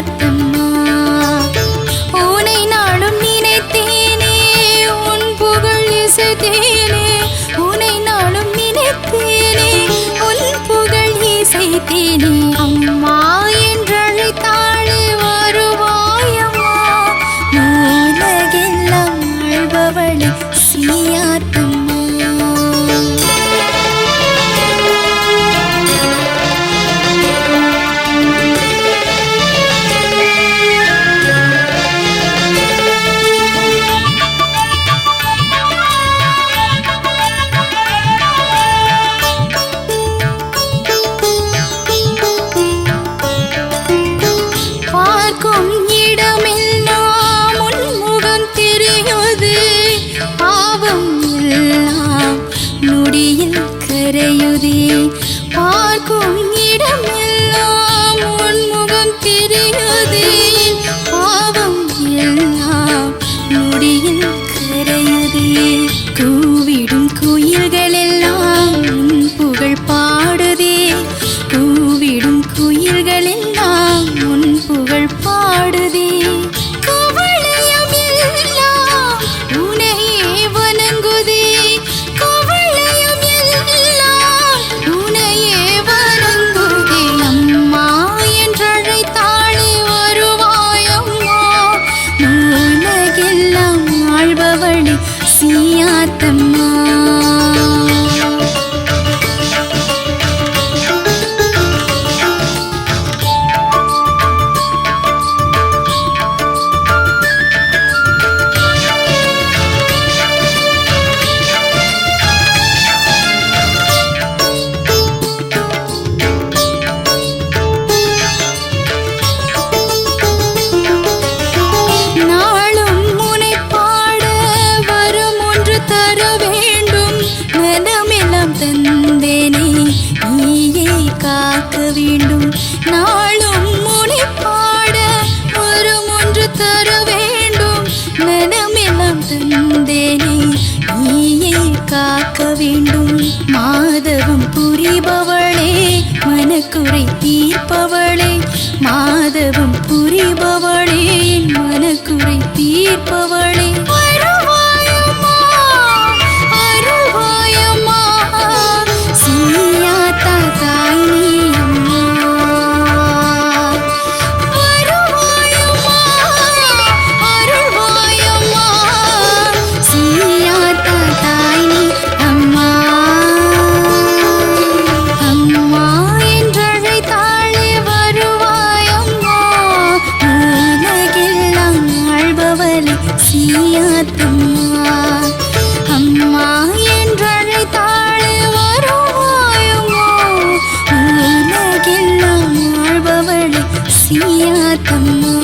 பார்த்தம்மா. உனை நாளும் நினைத்தேனே உன் புகழ் இசைத்தேனே. உனை நாளும் நினைத்தேனே உன் புகழ் இசைத்தேனே. அம்மா என்றழைத்தாளே வருவாயம்மா. உலகெல்லாம் அழுபவளே சீயாத்தம் எல்லாம் நொடியில் கரையுதே. பார்க்கும் இடமெல்லாம் உன்முகம் தெரியுதே. ஆழ்பவளே வேண்டும். நாளும் முனை பாட ஒரு ஒன்று தர வேண்டும். மனமெல்லாம் தந்தேனே நீயே காக்க வேண்டும். மாதவம் புரிபவளே மனக்குறை தீர்ப்பவளே. மாதவம் புரிபவளே மனக்குறை தீர்ப்பவளே. ஆசியாத்தம்மா அம்மா என்றழைத்தாள் வருவாயுமோ உலகெல்லாம் வாழ்பவள் சியாத்தம்மா.